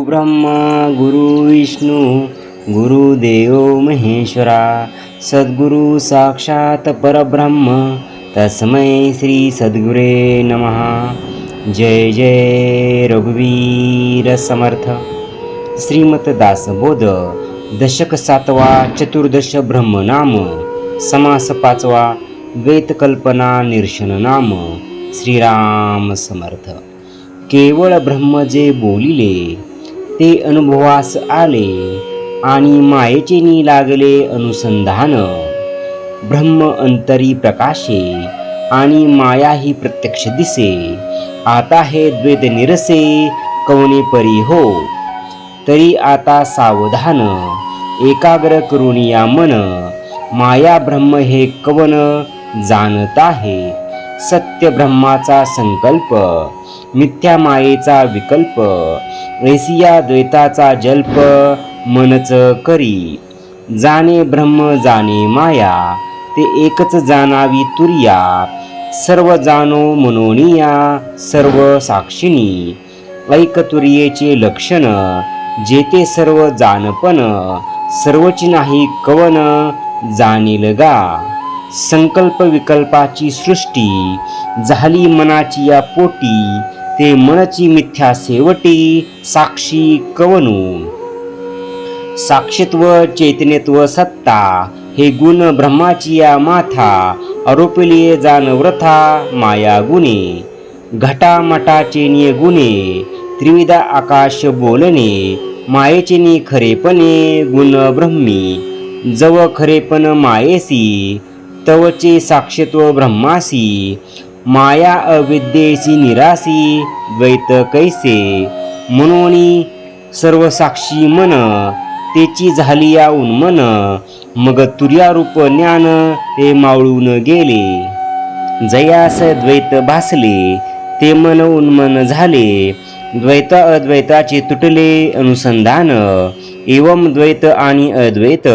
ब्रह्मा गुरु विष्णू गुरुदेव महेश्वरा सद्गुरु साक्षात परब्रह्म तस्मै श्री सद्गुरे नमः। जय जय रघुवीर समर्थ। श्रीमत दासबोध दशक सातवा चतुर्दश ब्रह्मनाम समास पाचवा द्वैतकल्पना निर्शन नाम श्रीराम समर्थ। केवळ ब्रह्म जे बोलिले ते अनुभवास आले आणि मायेचेनी लागले अनुसंधान. ब्रह्म अंतरी प्रकाशे आणि माया ही प्रत्यक्ष दिसे. आता हे द्वेद निरसे कवने परी हो? तरी आता सावधान एकाग्र करुणिया मन. माया ब्रह्म हे कवन जाणत आहे सत्य ब्रह्माचा संकल्प मिथ्या मायेचा विकल्प ऐसिया द्वैताचा जल्प मनच करी. जाणे ब्रह्म जाणे माया ते एकच जाणावी तुर्या. सर्व जाणो मनोनिया सर्व साक्षिणी. ऐकतुर्येचे लक्षण जेते सर्व जाणपण सर्वची नाही कवन जाणील गा. संकल्प विकल्पाची सृष्टी झाली मनाची या पोटी ते मनची मिथ्या सेवटी साक्षी कवनू. साक्षित्व चैतन्यत्व सत्ता हे गुण ब्रह्माची या माथा आरोपलिये जाण व्रथा माया गुणे. घटामटाचे निय गुणे त्रिविधा आकाश बोलणे मायेचेनी खरेपणे गुण ब्रह्मी. जव खरेपण मायेसी तवचे साक्षत्व ब्रह्मासी माया अविद्येसी निरासी द्वैत कैसे? मनोनी सर्व साक्षी मन तेची झाली या उन्मन मग तुर्यारूप ज्ञान ते मावळून गेले. जयास द्वैत भासले ते मन उन्मन झाले द्वैत अद्वैताचे तुटले अनुसंधान एवम द्वैत आणि अद्वैत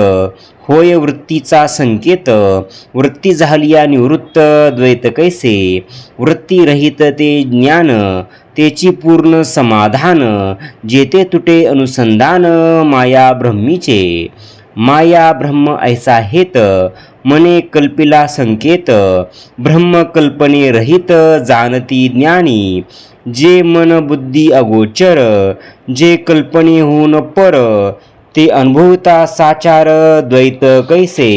होय वृत्तीचा संकेत वृत्ती झाली या निवृत्त द्वैत कैसे? वृत्ती रहित ते ज्ञान तेची पूर्ण समाधान जेते तुटे अनुसंधान माया ब्रह्मीचे। माया ब्रह्म ऐसा हेत मने कल्पिला संकेत ब्रह्मकल्पने रहित जाणती ज्ञानी. जे मन बुद्धी अगोचर जे कल्पने होऊन पर ते अनुभवता साचार द्वैत कैसे.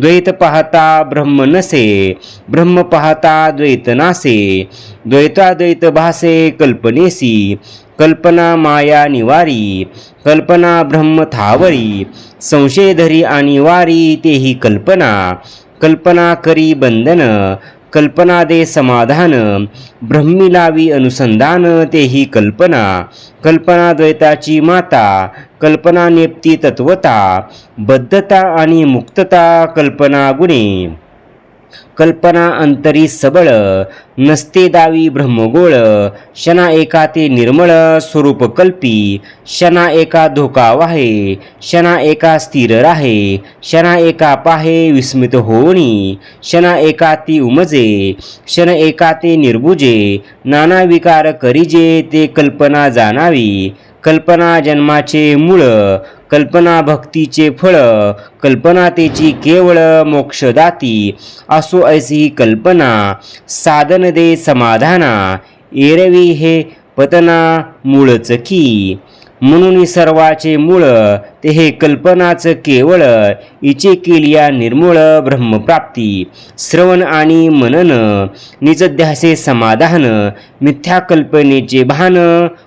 द्वैत पाहता ब्रह्म नसे ब्रह्म पाहता द्वैत नासे द्वैताद्वैत भासे कल्पनेसी कल्पना माया निवारी कल्पना ब्रह्म थावरी संशयधरी आणि वारी तेही कल्पना कल्पना करी बंधन कल्पना दे समाधान ब्रह्मिलावी अनुसंधान तेही कल्पना कल्पना द्वैताची माता कल्पना नेप्ती तत्वता बद्धता आणि मुक्तता कल्पना गुणे कल्पना अंतरी सबळ नसते दावी ब्रह्मगोळ शना एका ते निर्मळ स्वरूप कल्पी शना एका धोका वाहे शना एका स्थिर राहे शना एका पाहे विस्मित होणी शना एका ती उमजे शन एका ते निर्बुजे नाना विकार करिजे ते कल्पना जाणावी कल्पना जन्माचे मूळ कल्पना भक्तीचे फळ कल्पनातेची केवळ मोक्षदाती. असो ऐसी ही कल्पना साधन दे समाधाना एरवी हे पतना मूळच की. म्हणून सर्वाचे मूळ ते हे कल्पनाच केवळ इचे केलिया निर्मूळ ब्रह्मप्राप्ती. श्रवण आणि मनन निजध्यासे समाधान मिथ्या कल्पनेचे भान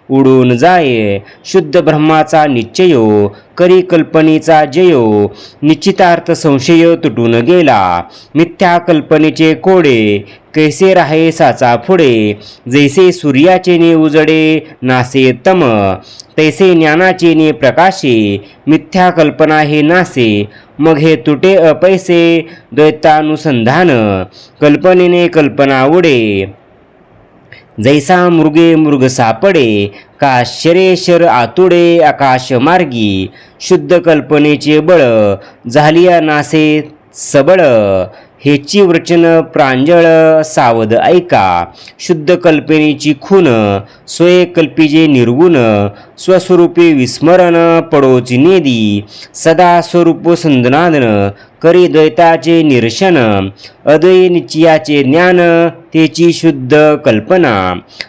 उडून जाय. शुद्ध ब्रह्माचा निश्चयो करी कल्पनेचा जयो निश्चितार्थ संशय तुटून गेला. मिथ्या कल्पनेचे कोडे कैसे राहे साचा पुढे? जैसे सूर्याचे ने उजडे नासे तम तैसे ज्ञानाचे ने प्रकाशे. मिथ्या कल्पना हे नासे मग हे तुटे अपैसे द्वैतानुसंधान कल्पनेने कल्पना उडे. जैसा मृगे मृग सापडे का शरेशर आतुडे आकाश मार्गी शुद्ध कल्पनेचे बळ झालिया नासे सबळ. हेची वचन प्रांजळ सावध ऐका. शुद्ध कल्पनेची खून स्वयकल्पिजे निर्गुण स्वस्वरूपी विस्मरण पडोची नेदी सदा स्वरूप संदनादन करी द्वैताचे निरशन अद्वै ज्ञान तेची शुद्ध कल्पना.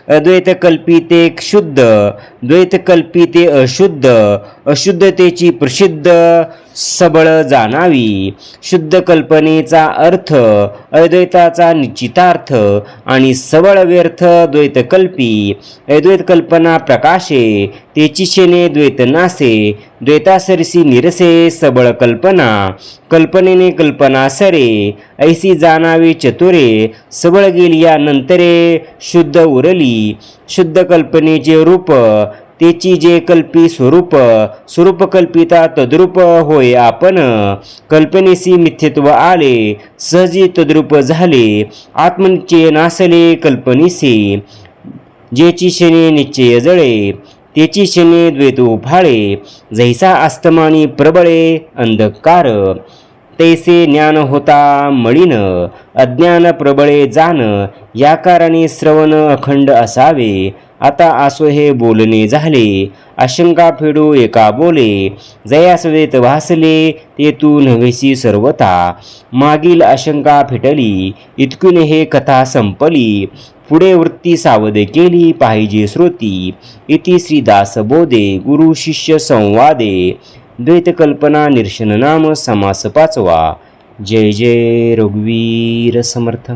अद्वैत कल्पिते शुद्ध द्वैत कल्पिते अशुद्ध अशुद्धतेची प्रसिद्ध सबळ जाणावी. शुद्ध कल्पनेचा अर्थ अद्वैताचा निश्चितार्थ आणि सबळ व्यर्थ द्वैतकल्पी. अद्वैत कल्पना प्रकाशे तेची शेने द्वैत नासे द्वैतासरसी निरसे सबळ कल्पना कल्पनेने कल्पना सरे ऐसी जाणावी चतुरे सबळ गेली या नंतरे शुद्ध उरली शुद्ध कल्पनेचे रूप तेची जे कल्पी स्वरूप स्वरूप कल्पिता तद्रूप होय आपण कल्पनेसी मिथ्यत्व आले सहजी तद्रूप झाले आत्मनिश्चय नासले कल्पनेसी जेची शने निश्चय जळे तेची शने द्वैत फाळे जैसा अस्तमानी प्रबळे अंधकार. तैसे ज्ञान होता मळीन अज्ञान प्रबळे जाण या कारणे श्रवण अखंड असावे. आता असो हे बोलणे झाले आशंका फेडू एका बोले जयासवेत भासले ते तू नव्हेसी सर्वता मागील आशंका फिटली इतकून हे कथा संपली. पुढे वृत्ती सावध केली पाहिजे श्रोती. इति श्रीदास बोधे गुरु शिष्य संवादे. द्वैतकल्पना निर्शन नाम समास पाचवा. जय जय रघुवीर समर्थ.